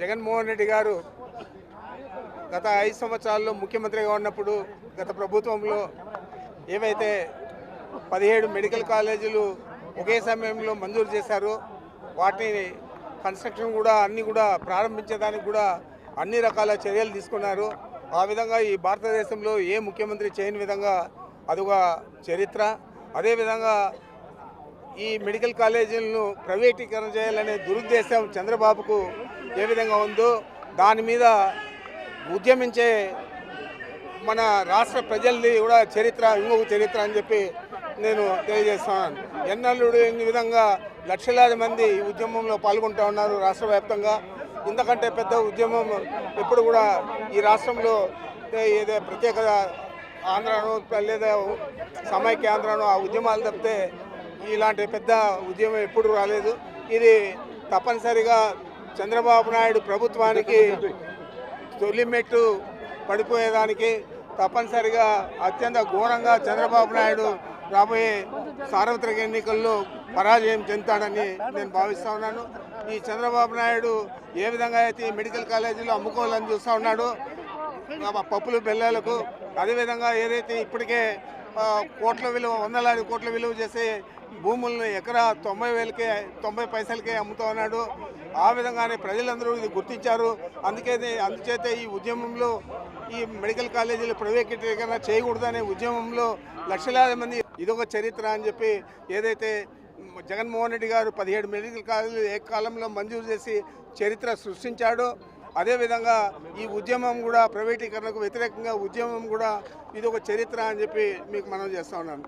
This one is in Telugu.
జగన్మోహన్ రెడ్డి గారు గత ఐదు సంవత్సరాల్లో ముఖ్యమంత్రిగా ఉన్నప్పుడు గత ప్రభుత్వంలో ఏవైతే పదిహేడు మెడికల్ కాలేజీలు ఒకే సమయంలో మంజూరు చేశారో వాటిని కన్స్ట్రక్షన్ కూడా అన్నీ కూడా ప్రారంభించడానికి కూడా అన్ని రకాల చర్యలు తీసుకున్నారు. ఆ విధంగా ఈ భారతదేశంలో ఏ ముఖ్యమంత్రి చేయని విధంగా అదొక చరిత్ర. అదేవిధంగా ఈ మెడికల్ కాలేజీలను ప్రైవేటీకరణ చేయాలనే దురుద్దేశం చంద్రబాబుకు ఏ విధంగా ఉందో దాని మీద ఉద్యమించే మన రాష్ట్ర ప్రజల్ని కూడా చరిత్ర ఇంకొక చరిత్ర అని చెప్పి నేను తెలియజేస్తున్నాను. ఎన్నల్లుడు ఈ విధంగా లక్షలాది మంది ఈ ఉద్యమంలో పాల్గొంటూ ఉన్నారు రాష్ట్ర వ్యాప్తంగా. ఇంతకంటే పెద్ద ఉద్యమం ఎప్పుడు కూడా ఈ రాష్ట్రంలో ఏదో ప్రత్యేక ఆంధ్రను లేదా సమైక్య ఆ ఉద్యమాలు తప్పితే ఇలాంటి పెద్ద ఉద్యమం ఎప్పుడు రాలేదు. ఇది తప్పనిసరిగా చంద్రబాబు నాయుడు ప్రభుత్వానికి తొలిమెట్టు పడిపోయేదానికి తప్పనిసరిగా అత్యంత ఘోరంగా చంద్రబాబు నాయుడు రాబోయే సార్వత్రిక ఎన్నికల్లో పరాజయం చెందుతాడని నేను భావిస్తూ ఉన్నాను. ఈ చంద్రబాబు నాయుడు ఏ విధంగా అయితే ఈ మెడికల్ కాలేజీలో అమ్ముకోవాలని చూస్తూ ఉన్నాడో పప్పులు బెల్లాలకు అదేవిధంగా ఏదైతే ఇప్పటికే కోట్ల విలువ వందలాది కోట్ల విలువ చేసే భూములను ఎకరా తొంభై వేలకే తొంభై పైసలకే అమ్ముతా ఉన్నాడు. ఆ విధంగానే ప్రజలందరూ ఇది గుర్తించారు. అందుకే అందుచేత ఈ ఉద్యమంలో ఈ మెడికల్ కాలేజీలు ప్రైవేటీకరణ చేయకూడదనే ఉద్యమంలో లక్షలాది మంది ఇదొక చరిత్ర అని చెప్పి ఏదైతే జగన్మోహన్ రెడ్డి గారు పదిహేడు మెడికల్ కాలేజీలు ఏ కాలంలో మంజూరు చేసి చరిత్ర సృష్టించాడో అదేవిధంగా ఈ ఉద్యమం కూడా ప్రైవేటీకరణకు వ్యతిరేకంగా ఉద్యమం కూడా ఇది ఒక చరిత్ర అని చెప్పి మీకు మనం చేస్తా ఉన్నాను.